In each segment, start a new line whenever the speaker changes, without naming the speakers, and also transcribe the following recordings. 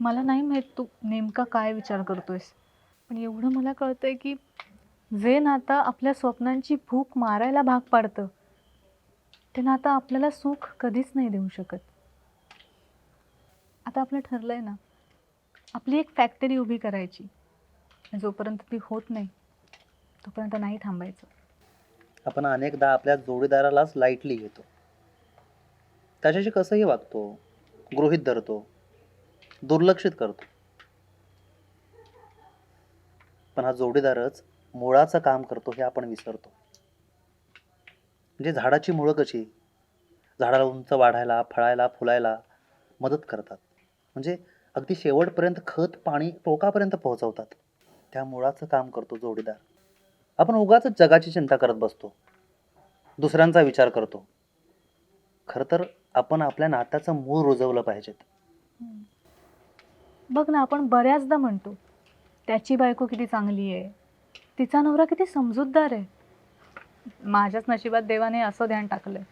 मला नाही माहीत तू नेमका काय विचार करतोयस. पण एवढं मला कळतंय की जे नातं आपल्या स्वप्नांची भूक मारायला भाग पाडतं. ते नातं आपल्याला सुख कधीच नाही देऊ शकत. आता आपलं ठरलंय ना आपली एक फॅक्टरी उभी करायची. जोपर्यंत ती होत नाही तोपर्यंत नाही थांबायचं.
आपण अनेकदा आपल्या जोडीदारालाच लाईटली घेतो. त्याच्याशी कसंही वागतो गृहित धरतो. दुर्लक्षित करतो. पण हा जोडीदारच मुळाचं काम करतो हे आपण विसरतो. म्हणजे झाडाची मुळं कशी? झाडाला उंच वाढायला फळायला फुलायला मदत करतात. म्हणजे अगदी शेवटपर्यंत खत पाणी टोकापर्यंत पोहोचवतात. त्या मुळाचं काम करतो जोडीदार. आपण उगाच जगाची चिंता करत बसतो. दुसऱ्यांचा विचार करतो. खरं तर आपण आपल्या नात्याचं मूळ रुजवलं पाहिजेत.
बघ ना आपण बऱ्याचदा म्हणतो त्याची बायको किती चांगली आहे तिचा नवरा किती समजूतदार आहे. माझ्याच नशिबात देवाने असं ध्यान टाकलंय.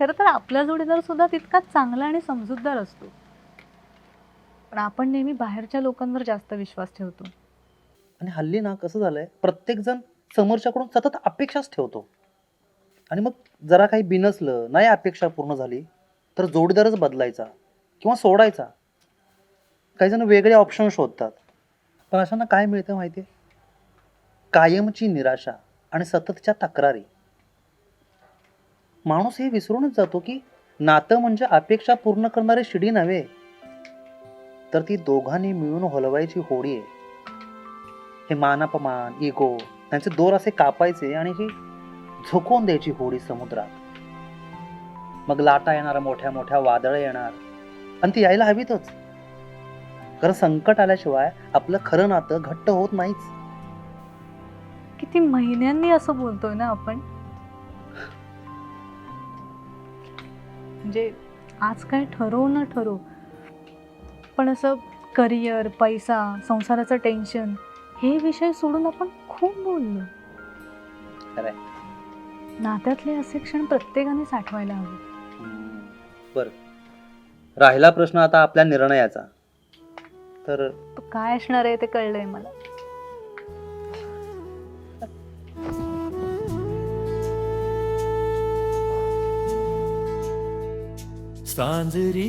खरं तर आपला जोडीदार सुद्धा तितकाच चांगला आणि समजूतदार असतो. पण आपण नेहमी बाहेरच्या लोकांवर जास्त विश्वास ठेवतो.
आणि हल्ली ना कसं झालंय प्रत्येक जण समोरच्याकडून सतत अपेक्षाच ठेवतो. आणि मग जरा काही बिनसलं नाही अपेक्षा पूर्ण झाली तर जोडीदारच बदलायचा किंवा सोडायचा. काही जण वेगळे ऑप्शन शोधतात. पण अशांना काय मिळतं माहिती आहे कायमची निराशा आणि सततच्या तक्रारी. माणूस हे विसरूनच जातो की नातं म्हणजे अपेक्षा पूर्ण करणारी शिडी नव्हे तर ती दोघांनी मिळून हलवायची होडी आहे. हे मानापमान इगो त्यांचे दोर असे कापायचे आणि ही झुकून द्यायची होडी समुद्रात. मग लाटा येणार मोठ्या मोठ्या वादळ येणार आणि ती यायला हवीतच. खरं संकट आल्याशिवाय आपलं खरं नातं घट्ट होत नाहीच.
किती महिन्यांनी असं बोलतोय ना आपण? म्हणजे आज काय ठरवू न ठरवू. पण असं करिअर पैसा संसाराचं टेन्शन हे विषय सोडून आपण खूप बोललो.
खरंय.
नात्यातले असे क्षण प्रत्येकाने साठवायला हवे.
बर. राहिला प्रश्न आता आपल्या निर्णयाचा. तर
तो काय असणार आहे ते कळलंय मला.
सांजरी